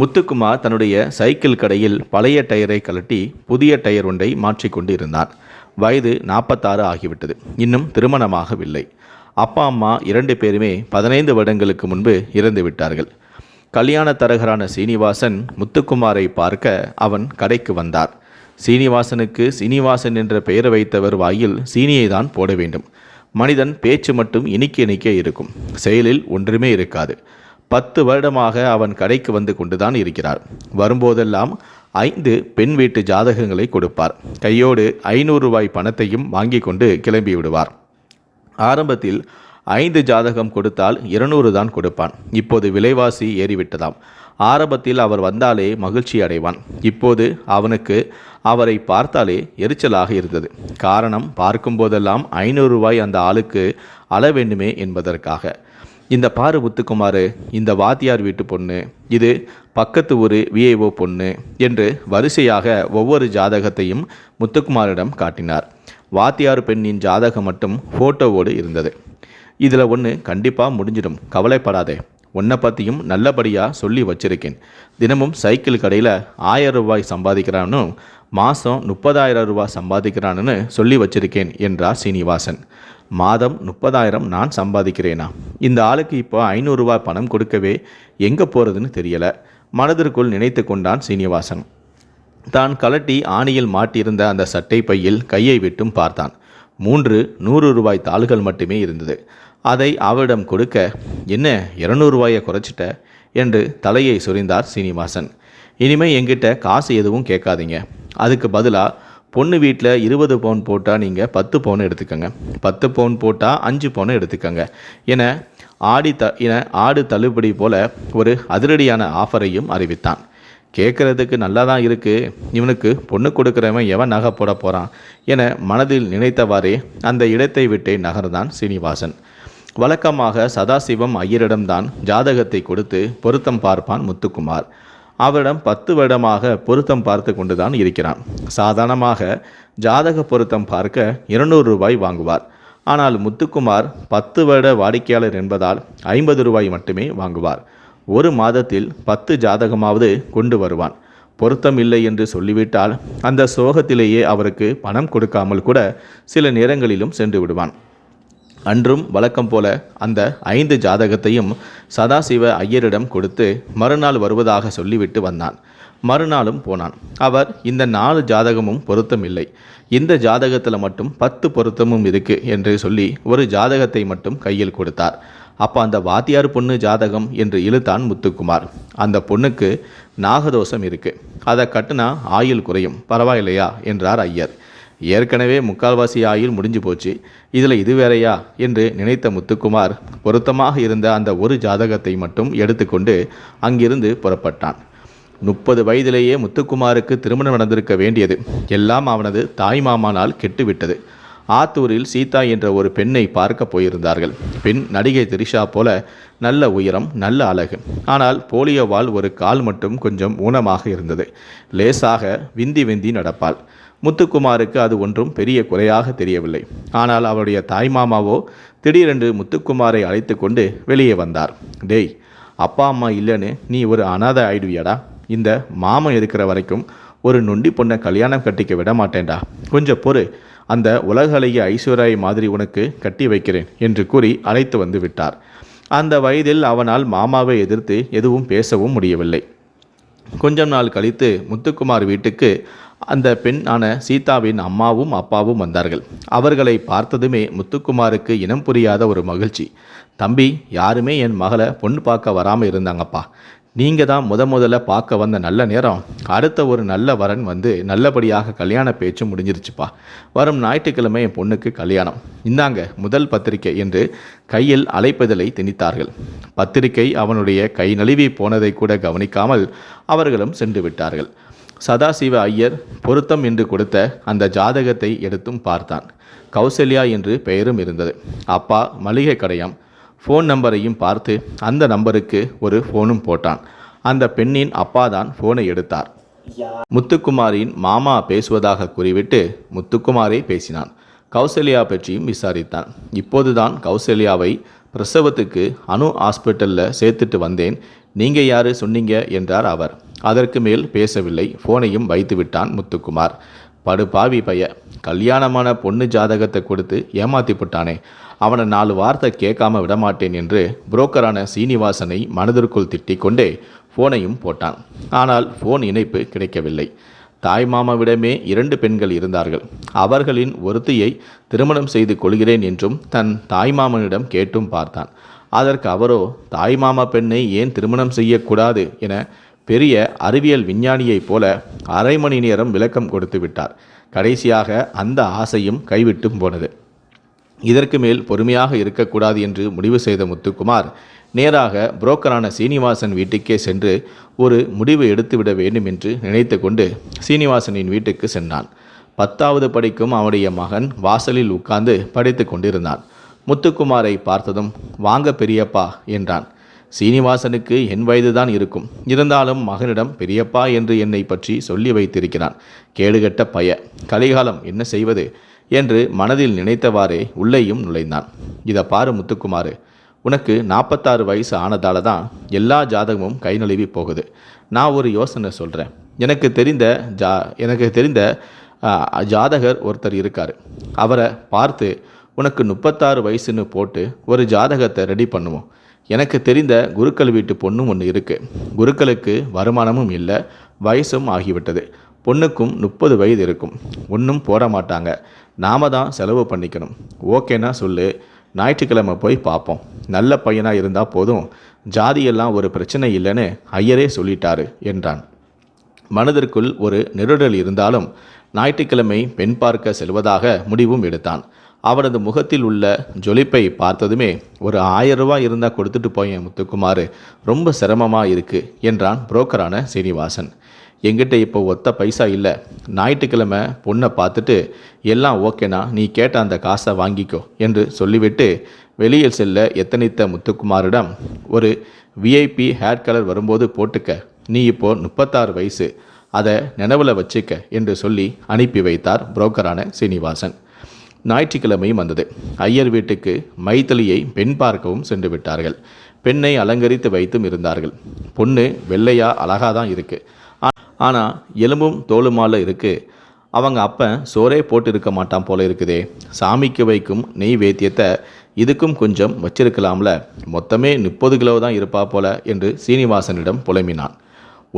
முத்துக்குமார் தன்னுடைய சைக்கிள் கடையில் பழைய டயரை கழட்டி புதிய டயர் ஒன்றை மாற்றிக்கொண்டு இருந்தார் வயது நாற்பத்தாறு ஆகிவிட்டது. இன்னும் திருமணமாகவில்லை. அப்பா அம்மா இரண்டு பேருமே பதினைந்து வருடங்களுக்கு முன்பு இறந்து விட்டார்கள். கல்யாண தரகரான சீனிவாசன் முத்துக்குமாரை பார்க்க அவன் கடைக்கு வந்தார். சீனிவாசனுக்கு சீனிவாசன் என்ற பெயர் வைத்தவர் வாயில் சீனியை தான் போட வேண்டும். மனிதன் பேச்சு மட்டும் இனிக்க இனிக்க இருக்கும். செயலில் ஒன்றுமே இருக்காது. பத்து வருடமாக அவன் கடைக்கு வந்து கொண்டுதான் இருக்கிறார். வரும்போதெல்லாம் ஐந்து பெண் வீட்டு ஜாதகங்களை கொடுப்பார். கையோடு ஐநூறு ரூபாய் பணத்தையும் வாங்கி கொண்டு கிளம்பி விடுவார். ஆரம்பத்தில் ஐந்து ஜாதகம் கொடுத்தால் இருநூறு தான் கொடுப்பான். இப்போது விலைவாசி ஏறிவிட்டதாம். ஆரம்பத்தில் அவர் வந்தாலே மகிழ்ச்சி அடைவான். இப்போது அவனுக்கு அவரை பார்த்தாலே எரிச்சலாக இருந்தது. காரணம் பார்க்கும்போதெல்லாம் ஐநூறு ரூபாய் அந்த ஆளுக்கு அள வேண்டுமே என்பதற்காக. இந்த பாரு முத்துக்குமார் இந்த வாத்தியார் வீட்டு பொண்ணு இது பக்கத்து ஊர் விஏஓ பொண்ணு என்று வரிசையாக ஒவ்வொரு ஜாதகத்தையும் முத்துக்குமாரிடம் காட்டினார். வாத்தியார் பெண்ணின் ஜாதகம் மட்டும் ஃபோட்டோவோடு இருந்தது. இதில் ஒன்று கண்டிப்பாக முடிஞ்சிடும். கவலைப்படாதே. உன்னை பற்றியும் நல்லபடியாக சொல்லி வச்சிருக்கேன். தினமும் சைக்கிள் கடையில் ஆயிரம் ரூபாய் சம்பாதிக்கிறான்னு மாதம் முப்பதாயிரம் ரூபாய் சம்பாதிக்கிறான்னு சொல்லி வச்சிருக்கேன் என்றார் சீனிவாசன். மாதம் முப்பதாயிரம் நான் சம்பாதிக்கிறேனா? இந்த ஆளுக்கு இப்போ ஐநூறுரூவா பணம் கொடுக்கவே எங்கே போகிறதுன்னு தெரியலை. மனதிற்குள் நினைத்து கொண்டான் சீனிவாசன். தான் கலட்டி ஆணியில் மாட்டியிருந்த அந்த சட்டை பையில் கையை விட்டும் பார்த்தான். மூன்று நூறு ரூபாய் தாள்கள் மட்டுமே இருந்தது. அதை அவரிடம் கொடுக்க என்ன இரநூறுவாயை ரூபாயை குறைச்சிட்ட? என்று தலையை சுரிந்தார் சீனிவாசன். இனிமே என்கிட்ட காசு எதுவும் கேட்காதீங்க. அதுக்கு பதிலாக பொண்ணு வீட்டில் இருபது பவுன் போட்டால் நீங்கள் பத்து பவுன் எடுத்துக்கோங்க. பத்து பவுன் போட்டால் அஞ்சு பவுன் எடுத்துக்கோங்க. என ஆடி த என ஆடு தள்ளுபடி போல ஒரு அதிரடியான ஆஃபரையும் அறிவித்தான். கேட்குறதுக்கு நல்லா தான் இருக்குது இவனுக்கு பொண்ணு கொடுக்குறவன் எவன் நகை போட போகிறான் என மனதில் நினைத்தவாறே அந்த இடத்தை விட்டே நகர்ந்தான் சீனிவாசன். வழக்கமாக சதாசிவம் ஐயரிடம்தான் ஜாதகத்தை கொடுத்து பொருத்தம் பார்ப்பான் முத்துக்குமார். அவரிடம் பத்து வருடமாக பொருத்தம் பார்த்து கொண்டுதான் இருக்கிறான். சாதாரணமாக ஜாதக பொருத்தம் பார்க்க இருநூறு ரூபாய் வாங்குவார். ஆனால் முத்துக்குமார் பத்து வருட வாடிக்கையாளர் என்பதால் ஐம்பது ரூபாய் மட்டுமே வாங்குவார். ஒரு மாதத்தில் பத்து ஜாதகமாவது கொண்டு வருவான். பொருத்தம் இல்லை என்று சொல்லிவிட்டால் அந்த சோகத்திலேயே அவருக்கு பணம் கொடுக்காமல் கூட சில நேரங்களிலும் சென்று விடுவான். அன்றும் வழக்கம் போல அந்த ஐந்து ஜாதகத்தையும் சதாசிவ ஐயரிடம் கொடுத்து மறுநாள் வருவதாக சொல்லிவிட்டு வந்தான். மறுநாளும் போனான். அவர் இந்த நாலு ஜாதகமும் பொருத்தம் இல்லை. இந்த ஜாதகத்தில் மட்டும் பத்து பொருத்தமும் இருக்கு என்று சொல்லி ஒரு ஜாதகத்தை மட்டும் கையில் கொடுத்தார். அப்போ அந்த வாத்தியார் பொண்ணு ஜாதகம் என்று இழுத்தான் முத்துக்குமார். அந்த பொண்ணுக்கு நாகதோஷம் இருக்கு. அதை கட்டுனா ஆயுள் குறையும். பரவாயில்லையா? என்றார் ஐயர். ஏற்கனவே முக்கால்வாசி ஆயுள் முடிஞ்சு போச்சு. இதில் இது வேறையா? என்று நினைத்த முத்துக்குமார் பொருத்தமாக இருந்த அந்த ஒரு ஜாதகத்தை மட்டும் எடுத்துக்கொண்டு அங்கிருந்து புறப்பட்டான். முப்பது வயதிலேயே முத்துக்குமாருக்கு திருமணம் நடந்திருக்க வேண்டியது. எல்லாம் அவனது தாய் மாமானால் கெட்டுவிட்டது. ஆத்தூரில் சீதா என்ற ஒரு பெண்ணை பார்க்க போயிருந்தார்கள். பெண் நடிகை திரிஷா போல நல்ல உயரம் நல்ல அழகு. ஆனால் போலியோவால் ஒரு கால் மட்டும் கொஞ்சம் ஊனமாக இருந்தது. லேசாக விந்தி விந்தி நடப்பாள். முத்துக்குமாருக்கு அது ஒன்றும் பெரிய குறையாக தெரியவில்லை. ஆனால் அவருடைய தாய்மாமாவோ திடீரென்று முத்துக்குமாரை அழைத்து கொண்டு வெளியே வந்தார். டேய் அப்பா அம்மா இல்லைன்னு நீ ஒரு அனாதை ஆயிடுவியாடா? இந்த மாமன் இருக்கிற வரைக்கும் ஒரு நொண்டி பொண்ணை கல்யாணம் கட்டிக்க விட மாட்டேன்டா. கொஞ்சம் பொறு. அந்த உலகளைய ஐஸ்வர்யாய் மாதிரி உனக்கு கட்டி வைக்கிறேன் என்று கூறி அழைத்து வந்து விட்டார் அந்த வயதில் அவனால் மாமாவை எதிர்த்து எதுவும் பேசவும் முடியவில்லை. கொஞ்சம் நாள் கழித்து முத்துக்குமார் வீட்டுக்கு அந்த பெண்ணான சீதாவின் அம்மாவும் அப்பாவும் வந்தார்கள். அவர்களை பார்த்ததுமே முத்துக்குமாருக்கு இனம் புரியாத ஒரு மகிழ்ச்சி. தம்பி யாருமே என் மகளை பொண்ணு பார்க்க வராமல் இருந்தாங்கப்பா. நீங்கள் தான் முத முதல்ல பார்க்க வந்த நல்ல நேரம். அடுத்த ஒரு நல்ல வரன் வந்து நல்லபடியாக கல்யாண பேச்சு முடிஞ்சிருச்சுப்பா. வரும் ஞாயிற்றுக்கிழமை என் பொண்ணுக்கு கல்யாணம். இந்தாங்க முதல் பத்திரிகை என்று கையில் அழைப்பதலை திணித்தார்கள். பத்திரிகை அவனுடைய கை நழுவி போனதை கூட கவனிக்காமல் அவர்களும் சென்று விட்டார்கள். சதாசிவ ஐயர் பொருத்தம் என்று கொடுத்த அந்த ஜாதகத்தை எடுத்தும் பார்த்தான். கௌசல்யா என்று பெயரும் இருந்தது. அப்பா மளிகை கடையாம். ஃபோன் நம்பரையும் பார்த்து அந்த நம்பருக்கு ஒரு ஃபோனும் போட்டான். அந்த பெண்ணின் அப்பா தான் ஃபோனை எடுத்தார். முத்துக்குமாரின் மாமா பேசுவதாக கூறிவிட்டு முத்துக்குமாரே பேசினான். கௌசல்யா பற்றியும் விசாரித்தான். இப்போதுதான் கௌசல்யாவை பிரசவத்துக்கு அணு ஹாஸ்பிட்டலில் சேர்த்துட்டு வந்தேன். நீங்கள் யாரு சொன்னீங்க? என்றார் அவர். அதற்கு மேல் பேசவில்லை. ஃபோனையும் வைத்து விட்டான் முத்துக்குமார். படு பாவி பைய. கல்யாணமான பொண்ணு ஜாதகத்தை கொடுத்து ஏமாத்தி போட்டானே அவனை நாலு வார்த்தை கேட்காம விடமாட்டேன் என்று புரோக்கரான சீனிவாசனை மனதிற்குள் திட்டிக் கொண்டே ஃபோனையும் போட்டான். ஆனால் ஃபோன் இணைப்பு கிடைக்கவில்லை. தாய் மாமாவிடமே இரண்டு பெண்கள் இருந்தார்கள். அவர்களின் ஒருத்தியை திருமணம் செய்து கொள்கிறேன் என்றும் தன் தாய் மாமனிடம் கேட்டும் பார்த்தான். அதற்கு அவரோ தாய் மாமா பெண்ணை ஏன் திருமணம் செய்யக்கூடாது என பெரிய அறிவியல் விஞ்ஞானியைப் போல அரை மணி நேரம் விளக்கம் கொடுத்து விட்டார். கடைசியாக அந்த ஆசையும் கைவிட்டும் போனது. இதற்கு மேல் பொறுமையாக இருக்கக்கூடாது என்று முடிவு செய்த முத்துக்குமார் நேராக புரோக்கரான சீனிவாசன் வீட்டுக்கே சென்று ஒரு முடிவு எடுத்துவிட வேண்டும் என்று நினைத்து கொண்டு சீனிவாசனின் வீட்டுக்கு சென்றான். பத்தாவது படிக்கும் அவனுடைய மகன் வாசலில் உட்கார்ந்து படித்து கொண்டிருந்தான். முத்துக்குமாரை பார்த்ததும் வாங்க பெரியப்பா என்றான். சீனிவாசனுக்கு என் வயதுதான் இருக்கும். இருந்தாலும் மகனிடம் பெரியப்பா என்று என்னை பற்றி சொல்லி வைத்திருக்கிறான். கேடுகட்ட பய கலிகாலம் என்ன செய்வது? என்று மனதில் நினைத்தவாறே உள்ளேயும் நுழைந்தான். இதை பாரு முத்துக்குமாறு உனக்கு நாற்பத்தாறு வயசு ஆனதால தான் எல்லா ஜாதகமும் கை நழுவி போகுது. நான் ஒரு யோசனை சொல்கிறேன் எனக்கு தெரிந்த ஜா எனக்கு தெரிந்த ஜாதகர் ஒருத்தர் இருக்கார். அவரை பார்த்து உனக்கு முப்பத்தாறு வயசுன்னு போட்டு ஒரு ஜாதகத்தை ரெடி பண்ணுவோம். எனக்கு தெரிந்த குருக்கள் வீட்டு பொண்ணும் ஒன்று இருக்குது குருக்களுக்கு வருமானமும் இல்லை வயசும் ஆகிவிட்டது. பொண்ணுக்கும் முப்பது வயது இருக்கும். ஒன்றும் போட மாட்டாங்க. நாம தான் செலவு பண்ணிக்கணும். ஓகேனா சொல்லு. ஞாயிற்றுக்கிழமை போய் பார்ப்போம் நல்ல பையனாக இருந்தால் போதும். ஜாதியெல்லாம் ஒரு பிரச்சனை இல்லைன்னு ஐயரே சொல்லிட்டாரு என்றான். மனதிற்குள் ஒரு நெருடல் இருந்தாலும் ஞாயிற்றுக்கிழமை பெண் பார்க்க செல்வதாக முடிவும் எடுத்தான். அவனது முகத்தில் உள்ள ஜொலிப்பை பார்த்ததுமே ஒரு ஆயிரம் ரூபாய் இருந்தால் கொடுத்துட்டு போயேன் முத்துக்குமார். ரொம்ப சிரமமாக இருக்கு என்றான் புரோக்கரான சீனிவாசன். எங்கிட்ட இப்போ ஒத்த பைசா இல்லை. ஞாயிற்றுக்கிழமை பொண்ணை பார்த்துட்டு எல்லாம் ஓகேனா நீ கேட்ட அந்த காசை வாங்கிக்கோ என்று சொல்லிவிட்டு வெளியில் செல்ல எத்தனித்த முத்துக்குமாரிடம் ஒரு விஐபி ஹேர் கலர் வரும்போது போட்டுக்க. நீ இப்போ முப்பத்தாறு வயசு. அதை நினைவில் வச்சுக்க என்று சொல்லி அனுப்பி வைத்தார் புரோக்கரான சீனிவாசன். ஞாயிற்றுக்கிழமையும் வந்தது. ஐயர் வீட்டுக்கு மைத்திலியை பெண் பார்க்கவும் சென்று விட்டார்கள். பெண்ணை அலங்கரித்து வைத்தும் இருந்தார்கள். பொண்ணு வெள்ளையா அழகாக தான் இருக்குது ஆனால் எலும்பும் தோலுமால இருக்குது அவங்க அப்பன் சோறே போட்டு இருக்க மாட்டான் போல இருக்குதே. சாமிக்கு வைக்கும் நெய் வேத்தியத்தை இதுக்கும் கொஞ்சம் வச்சிருக்கலாம்ல. மொத்தமே முப்பது கிலோ தான் இருப்பா போல என்று சீனிவாசனிடம் புலம்பினான்.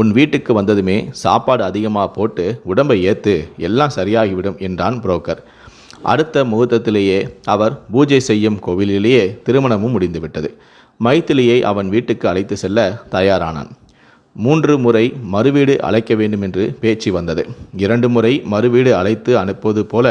உன் வீட்டுக்கு வந்ததுமே சாப்பாடு அதிகமாக போட்டு உடம்பை ஏற்று எல்லாம் சரியாகிவிடும் என்றான் புரோக்கர். அடுத்த முகூர்த்தத்திலேயே அவர் பூஜை செய்யும் கோவிலிலேயே திருமணமும் முடிந்துவிட்டது. மைத்திலியை அவன் வீட்டுக்கு அழைத்து செல்ல தயாரானான். மூன்று முறை மறுவீடு அழைக்க வேண்டும் என்று பேச்சு வந்தது. இரண்டு முறை மறுவீடு அழைத்து அனுப்புவது போல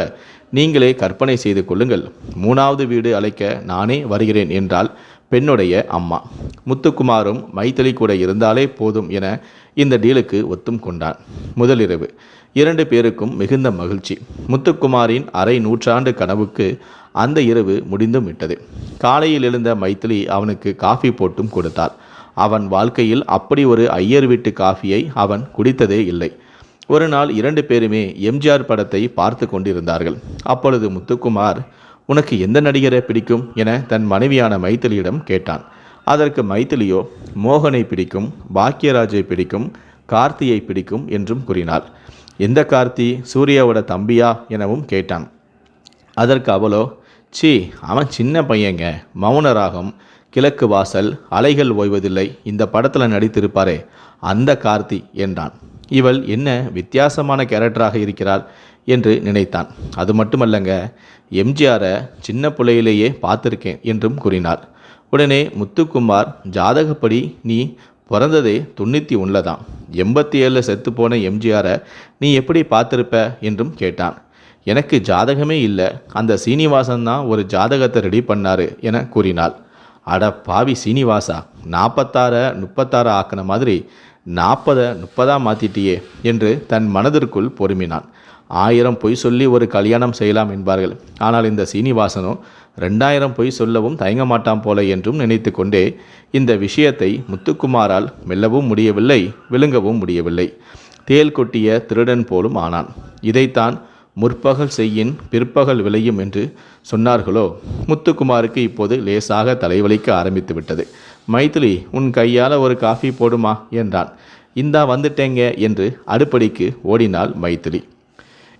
நீங்களே கற்பனை செய்து கொள்ளுங்கள். மூணாவது வீடு அழைக்க நானே வருகிறேன் என்றால் பெண்ணுடைய அம்மா. முத்துக்குமாரும் மைத்திலி கூட இருந்தாலே போதும் என இந்த டீலுக்கு ஒத்தும் கொண்டான். முதலிரவு. இரண்டு பேருக்கும் மிகுந்த மகிழ்ச்சி. முத்துக்குமாரின் அரை நூற்றாண்டு கனவுக்கு அந்த இரவு முடிந்தும் விட்டது. காலையில் எழுந்த மைத்திலி அவனுக்கு காஃபி போட்டும் கொடுத்தாள். அவன் வாழ்க்கையில் அப்படி ஒரு ஐயர் வீட்டு காஃபியை அவன் குடித்ததே இல்லை. ஒரு நாள் இரண்டு பேருமே எம்ஜிஆர் படத்தை பார்த்து கொண்டிருந்தார்கள். அப்பொழுது முத்துக்குமார் உனக்கு எந்த நடிகரை பிடிக்கும்? என தன் மனைவியான மைத்திலியிடம் கேட்டான். அதற்கு மைத்திலியோ மோகனை பிடிக்கும் பாக்கியராஜை பிடிக்கும் கார்த்தியை பிடிக்கும் என்றும் கூறினாள். எந்த கார்த்தி? சூர்யாவோட தம்பியா? எனவும் கேட்டான். அதற்கு அவளோ சி அவன் சின்ன பையங்க. மௌனராகம் கிழக்கு வாசல் அலைகள் ஓய்வதில்லை. இந்த படத்தில் நடித்திருப்பாரே அந்த கார்த்தி என்றான். இவள் என்ன வித்தியாசமான கேரக்டராக இருக்கிறாள் என்று நினைத்தான். அது மட்டுமல்லங்க எம்ஜிஆரை சின்ன பிள்ளையிலேயே பார்த்துருக்கேன் என்றும் கூறினார் உடனே முத்துக்குமார் ஜாதகப்படி நீ பிறந்ததே தொண்ணூற்றி ஒன்றில் தான் எண்பத்தி ஏழில் செத்துப்போன எம்ஜிஆரை நீ எப்படி பார்த்துருப்ப? என்றும் கேட்டான். எனக்கு ஜாதகமே இல்லை. அந்த சீனிவாசன் தான் ஒரு ஜாதகத்தை ரெடி பண்ணார் என கூறினாள். அட பாவி சீனிவாசா நாற்பத்தாற முப்பத்தாறு ஆக்கின மாதிரி நாற்பதை முப்பதாக மாற்றிட்டியே என்று தன் மனதிற்குள் பொறுமினான். ஆயிரம் பொய் சொல்லி ஒரு கல்யாணம் செய்யலாம் என்பார்கள். ஆனால் இந்த சீனிவாசனும் ரெண்டாயிரம் பொய் சொல்லவும் தயங்க மாட்டான் போல என்றும் நினைத்து கொண்டே இந்த விஷயத்தை முத்துக்குமாரால் மெல்லவும் முடியவில்லை விழுங்கவும் முடியவில்லை. தேல் கொட்டிய திருடன் போலும் ஆனான். இதைத்தான் முற்பகல் செய்யின் பிற்பகல் விளையும் என்று சொன்னார்களோ? முத்துக்குமாருக்கு இப்போது லேசாக தலைவலிக்க ஆரம்பித்து விட்டது. மைத்திலி உன் கையால் ஒரு காஃபி போடுமா? என்றான். இந்தா வந்துட்டேங்க என்று அடுப்படிக்கு ஓடினாள் மைத்திலி